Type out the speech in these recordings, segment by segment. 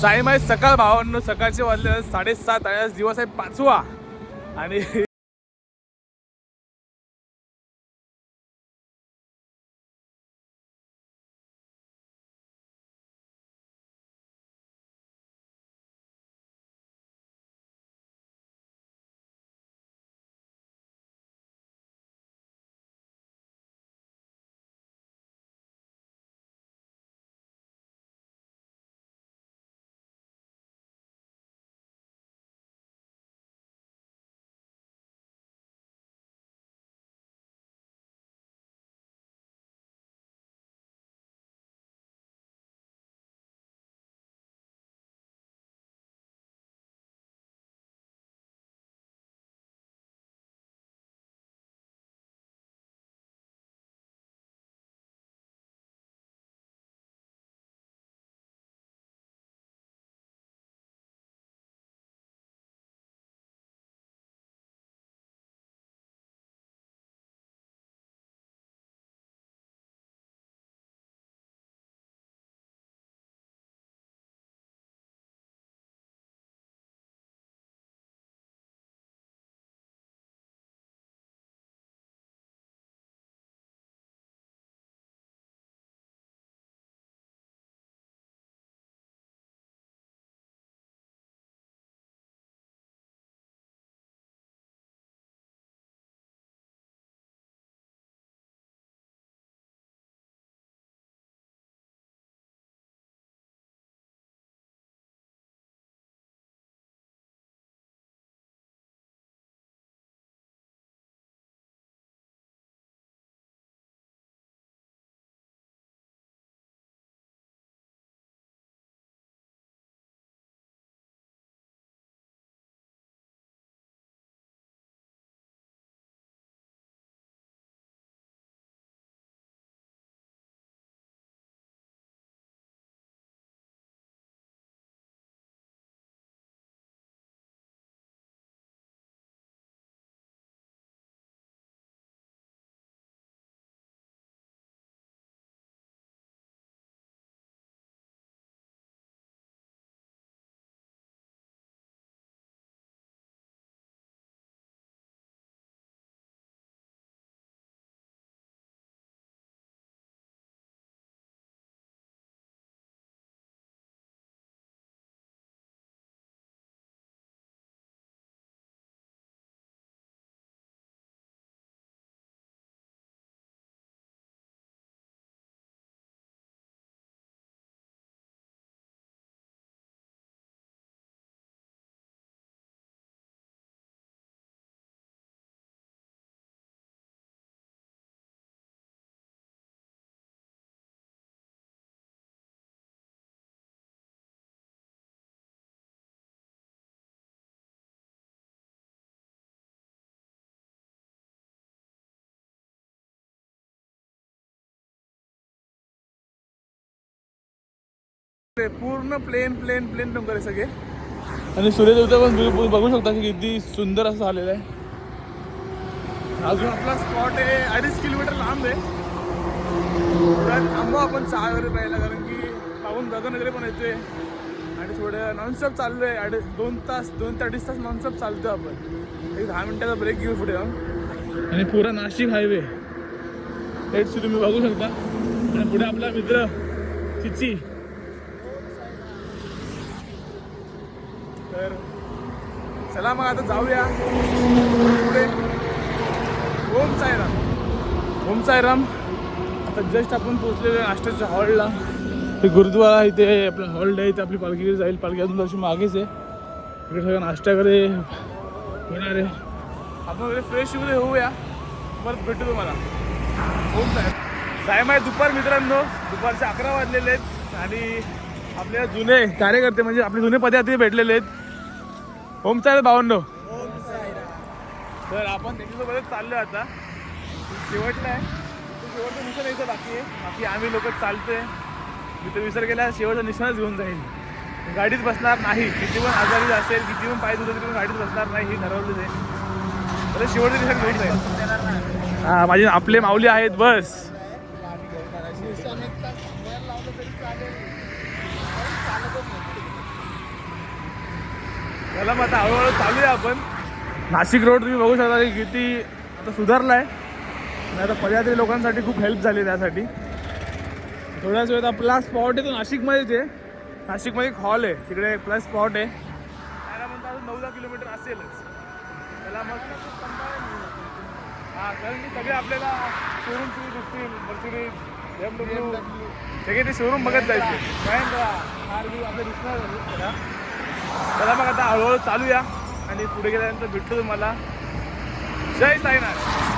साईमाई सकाळ भावांनो सकाळचे वाजले साडेसात आणि आज दिवस आहे पाचवा. आणि पूर्ण प्लेन प्लेन प्लेन डोंगर आहे सगळे. आणि सूर्यदेवता पण तुम्ही बघू शकता की किती सुंदर असं झालेलं आहे. अजून आपला स्पॉट आहे अडीच किलोमीटर लांब आहे. थांबू आपण चहा वगैरे प्यायला कारण की पाहून गगन वगैरे पण येतोय. आणि थोडं नॉनस्टॉप चाललोय अडी दोन तास दोन ते अडीच तास नॉनस्टॉप चालतोय आपण. एक दहा मिनिटाचा ब्रेक घेऊ पुढे आणि पुरा नाशिक हायवे हेच तुम्ही बघू शकता. आणि पुढे आपला मित्र चिची. तर चला मग आता जाऊया. पुढे. ओम सायराम ओम साईराम. आता जस्ट आपण पोहोचलेलो नाश्त्याच्या हॉलला ते गुरुद्वारा इथे आपलं हॉल्ड आहे इथे आपली पालखी जाईल. पालखी अजून थोडीशी मागेच आहे. इकडे सगळं नाश्ता वगैरे होणार आहे. आपण वगैरे फ्रेश वगैरे होऊया. परत भेटू तुम्हाला. ओम साहेब साहेब आहे दुपार मित्रांनो. दुपारचे अकरा वाजलेले आहेत. आणि आपल्या जुने कार्यकर्ते म्हणजे आपले जुने पदाधिकारी भेटलेले आहेत. ओम साहेब भावंडो तर आपण त्यांच्यासोबतच चाललोय आता. शेवटला आहे. तो शेवटचा निशाण यायचा बाकी आहे. बाकी आम्ही लोक चालतोय. मी तर विसर केला शेवटचा निशाणच घेऊन जाईल. गाडीत बसणार नाही. किती पण आजारी असेल किती पण पाय दुखत तरी पण गाडीत बसणार नाही हे ठरवलं आहे. तर शेवटचं निशाण घेऊन जाईल हा माझे आपले माऊली आहेत बस. त्याला मग आता हळूहळू चालू आहे आपण नाशिक रोड तुम्ही बघू शकता की किती आता सुधारला आहे आणि आता पदयात्री लोकांसाठी खूप हेल्प झाली त्यासाठी थोड्याच वेळात आपला स्पॉट आहे तो नाशिकमध्येच आहे नाशिकमध्ये एक हॉल आहे तिकडे प्लस स्पॉट आहे त्याला म्हणता अजून नऊ दहा किलोमीटर असेलच त्याला मग हां कारण की सगळे आपल्याला शोरूम सुरू दिसतील मर्सिडीज एम डब्ल्यू सगळे ते शोरूम बघत जायचे काय आपल्या दिसणार चला मग आता हळूहळू चालूया. आणि पुढे गेल्यानंतर भेटतो तुम्हाला. जय साईनाथ.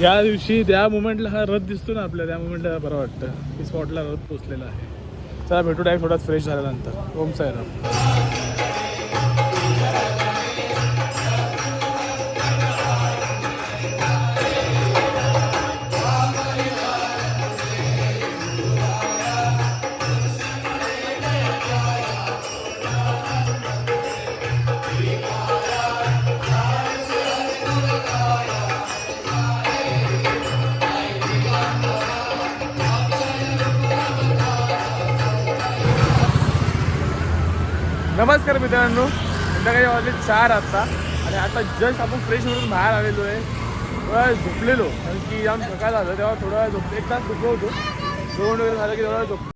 या दिवशी त्या मुमेंटला हा रथ दिसतो ना आपल्या त्या मुमेंटला बरं वाटतं. की स्पॉटला रथ पोचलेला आहे. चला भेटू डायरेक्ट थोडा फ्रेश झाल्यानंतर. ओम साईराम. नमस्कार मित्रांनो. संध्याकाळी वाजले चार आता. आणि आता जस्ट आपण फ्रेश होऊन बाहेर आलेलो आहे. थोडा झोपलेलो. कारण की जाऊन सकाळ झालं तेव्हा थोडा झोप एक तास झोपलो होतो. जेवण वगैरे झालं की थोडा झोप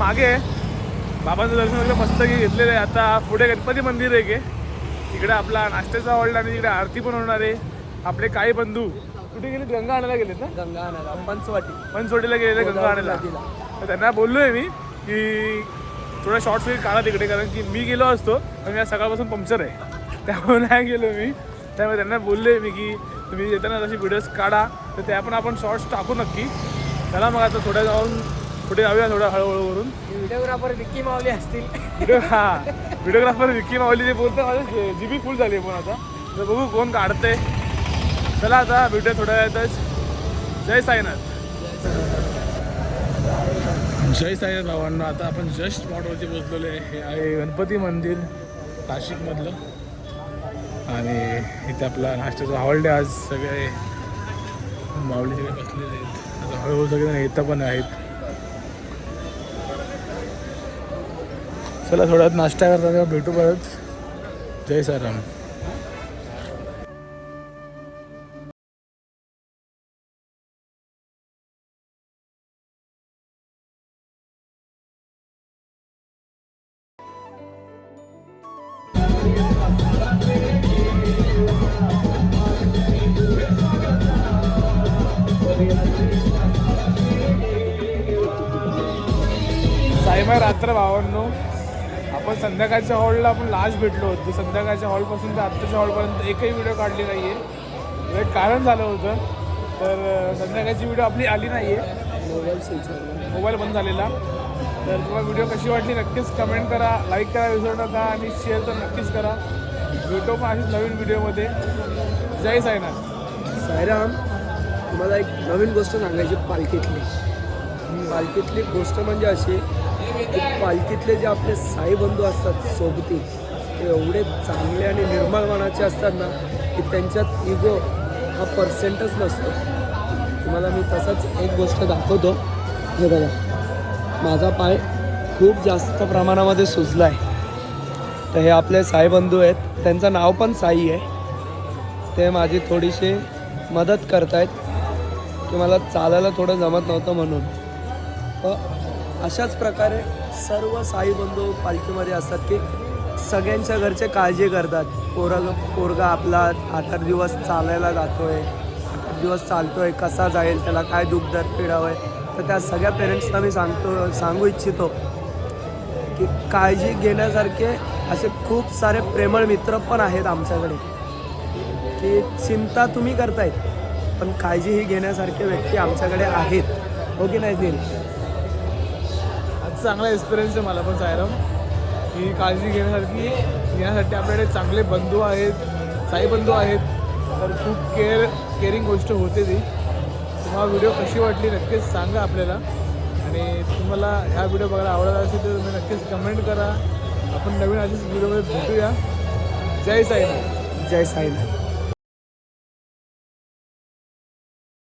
मागे बाबांचं दर्शन वगैरे मस्त घेतलेलं आहे. आता पुढे गणपती मंदिर आहे की. इकडे आपला नाश्त्याचा हॉल्ड आणि इकडे आरती पण होणार आहे. आपले काही बंधू. कुठे गेले? गंगा आणायला गेलेत ना? गंगा आणायला. पंचवाटी पंचवटीला गेलेले गंगा आणायला. तर त्यांना बोललोय मी की थोडा शॉर्ट फिल्म काढा तिकडे कारण की मी गेलो असतो पण मी आज सकाळपासून पंक्चर आहे. त्यामुळे नाही गेलो मी. त्यामुळे त्यांना बोललोय मी की तुम्ही येताना तशी व्हिडिओज काढा. तर त्या पण आपण शॉर्ट्स टाकू नक्की. चला मग आता थोड्या जाऊन पुढे जाऊया थोड्या हळूहळू करून व्हिडिओग्राफर विक्की मावली असतील. व्हिडिओ हा व्हिडिओग्राफर विक्की माऊली ते बोलतो माझं जी बी फुल झाली आहे पण आता. तर बघू कोण काढते चला आता व्हिडिओ थोड्या वेळातच. जय साईनाथ. जय साईनाथ भावांना आता आपण जस्ट स्पॉटवरती पोचलेलो आहे. हे आहे गणपती मंदिर नाशिकमधलं. आणि इथे आपला नाश्त्याचा हॉल डे आज सगळे माऊली सगळे बसलेले आहेत. आता हळूहळू सगळे येतं पण आहेत. चला थोड्यात नाश्ता करता तेव्हा भेटू परत. जय साराम साईबाई रात्र भावांनो आपण संध्याकाळच्या हॉलला आपण लास्ट भेटलो होतो. संध्याकाळच्या हॉलपासून ते आत्ताच्या हॉलपर्यंत एकही व्हिडिओ काढली नाही आहे एक कारण झालं होतं तर संध्याकाळची व्हिडिओ आपली आली नाही आहे मोबाईल बंद झालेला. तर तुम्हाला व्हिडिओ कशी वाटली नक्कीच कमेंट करा लाईक करा विसरू नका आणि शेअर तर नक्कीच करा. भेटू पण अशीच नवीन व्हिडिओमध्ये जय साईनाथ. सायराम तुम्हाला एक नवीन गोष्ट सांगायची पालखीतली. पालखीतली गोष्ट म्हणजे अशी की पालखीतले जे आपले साईबंधू असतात सोबती ते एवढे चांगले आणि निर्मळ मनाचे असतात ना की त्यांच्यात इगो हा पर्सेंटच नसतो. तुम्हाला मी तसाच एक गोष्ट दाखवतो. हे बघा. माझा पाय खूप जास्त प्रमाणामध्ये सुजला आहे तर हे आपले साईबंधू आहेत. त्यांचं नाव पण साई आहे. ते माझी थोडीशी मदत करतायत. की मला चालायला थोडं जमत नव्हतं म्हणून. तर अशाच प्रकारे सर्व साई बंधू पालखीमध्ये असतात की सगळ्यांच्या घरचे काळजी करतात. पोरग पोरगा आपला आठ आठ दिवस चालायला जातोय आठ आठ दिवस चालतोय कसा जाईल त्याला काय दुखदर दर आहे तर त्या सगळ्या पेरेंट्सना मी सांगतो सांगू इच्छितो की काळजी घेण्यासारखे असे खूप सारे प्रेमळ मित्र पण आहेत आमच्याकडे. की चिंता तुम्ही करतायत पण काळजी ही घेण्यासारखे व्यक्ती आमच्याकडे आहेत. हो की नाही दिल? चांगला एक्सपिरियन्स आहे मला पण सायराम. ही काळजी घेण्यासारखी घेण्यासाठी आपल्याकडे चांगले बंधू आहेत साई बंधू आहेत. तर खूप केअर केअरिंग गोष्ट होते ती. तुम्हाला व्हिडिओ कशी वाटली नक्कीच सांगा आपल्याला. आणि तुम्हाला ह्या व्हिडिओ बघायला आवडत असेल तर तुम्ही नक्कीच कमेंट करा. आपण नवीन अशीच व्हिडिओमध्ये भेटूया. जय साईनाथ. जय साईनाथ.